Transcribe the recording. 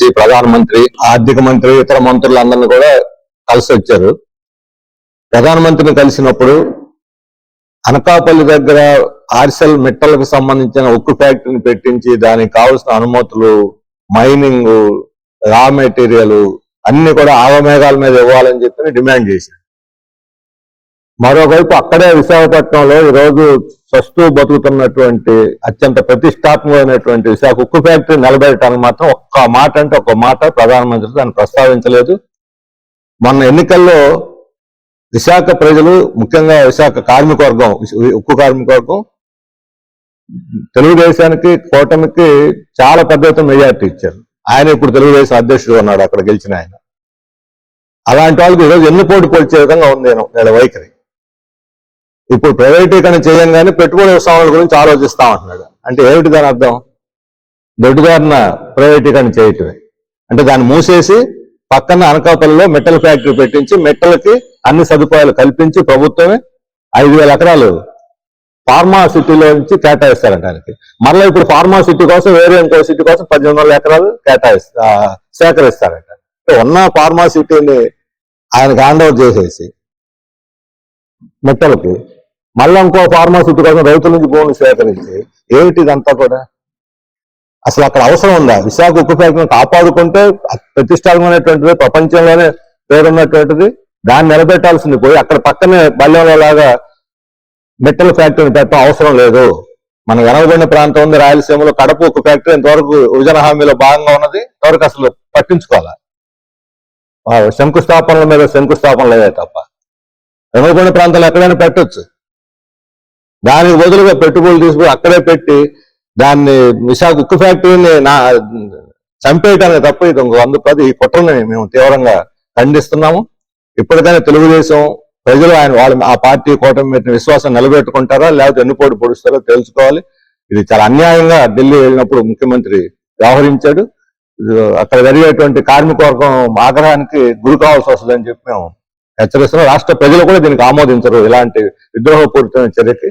నుంచి ప్రధానమంత్రి ఆర్థిక మంత్రి ఇతర మంత్రులందరినీ కూడా కలిసి వచ్చారు. ప్రధానమంత్రిని కలిసినప్పుడు అనకాపల్లి దగ్గర ఆర్సెల్ మిట్టలకు సంబంధించిన ఉక్కు ఫ్యాక్టరీని పెట్టించి దానికి కావలసిన అనుమతులు మైనింగ్ రా మెటీరియల్ అన్ని కూడా ఆవమేఘాల మీద ఇవ్వాలని చెప్పి డిమాండ్ చేశారు. మరోవైపు అక్కడే విశాఖపట్నంలో ఈరోజు సస్తూ బతుకుతున్నటువంటి అత్యంత ప్రతిష్టాత్మకమైనటువంటి విశాఖ ఉక్కు ఫ్యాక్టరీ నిలబెట్టడానికి మాత్రం ఒక్క మాట అంటే ఒక్క మాట ప్రధానమంత్రి దాన్ని ప్రస్తావించలేదు. మొన్న ఎన్నికల్లో విశాఖ ప్రజలు ముఖ్యంగా విశాఖ కార్మిక వర్గం ఉక్కు కార్మిక వర్గం తెలుగుదేశానికి కూటమికి చాలా పెద్ద మెజార్టీ ఇచ్చారు. ఆయన ఇప్పుడు తెలుగుదేశం అధ్యక్షుడు ఉన్నాడు అక్కడ గెలిచిన ఆయన. అలాంటి వాళ్ళకి ఈరోజు ఎన్ని పోటీ పోల్చే విధంగా ఉంది నేను వీళ్ళ వైఖరి. ఇప్పుడు ప్రైవేటీకరణ చేయంగానే పెట్టుబడి వ్యవసాయాల గురించి ఆలోచిస్తా ఉంటున్నాడు. అంటే ఏమిటి దాని అర్థం? దొడ్డుదారిన ప్రైవేటీకరణ చేయటమే. అంటే దాన్ని మూసేసి పక్కన అనకాపల్లిలో మెటల్ ఫ్యాక్టరీ పెట్టించి మెట్టలకి అన్ని సదుపాయాలు కల్పించి ప్రభుత్వమే ఐదు వేల ఎకరాలు ఫార్మా సిటీలో నుంచి కేటాయిస్తారంట ఆయనకి. మరలా ఇప్పుడు ఫార్మా సిటీ కోసం వేరే ఇంకో సిటీ కోసం పద్దెనిమిది వందల ఎకరాలు కేటాయిస్తా సేకరిస్తారంట. ఉన్న ఫార్మా సిటీని ఆయనకి హ్యాండ్ ఓవర్ చేసేసి మెట్టలకి మళ్ళీ ఇంకో ఫార్మాసిటీ కోసం రైతుల నుంచి భూమిని సేకరించి ఏమిటి ఇదంతా కూడా? అసలు అక్కడ అవసరం ఉందా? విశాఖ ఉక్కు ఫ్యాక్టరీని కాపాడుకుంటే ప్రతిష్టాత్మకమైనటువంటిది ప్రపంచంలోనే పేరున్నటువంటిది దాన్ని నిలబెట్టాల్సింది పోయి అక్కడ పక్కనే బల్లెంలో లాగా మెట్టల ఫ్యాక్టరీని పెట్టడం అవసరం లేదు. మన వెనకబడిన ప్రాంతం ఉంది రాయలసీమలో కడప ఉక్కు ఫ్యాక్టరీ ఇంతవరకు విభజన హామీలో భాగంగా ఉన్నది ఇంతవరకు అసలు పట్టించుకోవాలి? శంకుస్థాపనల మీద శంకుస్థాపనలు అయ్యాయి తప్ప. వెనకబడిన ప్రాంతాలు ఎక్కడైనా పెట్టొచ్చు. దానికి బదులుగా పెట్టుబడులు తీసుకుని అక్కడే పెట్టి దాన్ని విశాఖ ఉక్కు ఫ్యాక్టరీని నా చంపేయటానికి తప్ప ఇది ఇంకో వంద పది ఈ కుట్రని మేము తీవ్రంగా ఖండిస్తున్నాము. ఇప్పటికైనా తెలుగుదేశం ప్రజలు ఆయన వాళ్ళ ఆ పార్టీ కూటమి మీద విశ్వాసం నిలబెట్టుకుంటారా లేకపోతే ఎన్నుపోటు పొడుస్తారో తెలుసుకోవాలి. ఇది చాలా అన్యాయంగా ఢిల్లీ వెళ్ళినప్పుడు ముఖ్యమంత్రి వ్యవహరించాడు. అక్కడ జరిగేటువంటి కార్మికవర్గం ఆగ్రహానికి గురి కావాల్సి వస్తుందని చెప్పి మేము హెచ్చరిస్తున్నాం. రాష్ట్ర ప్రజలు కూడా దీనికి ఆమోదించరు ఇలాంటి విద్రోహపూరితమైన చర్యకి.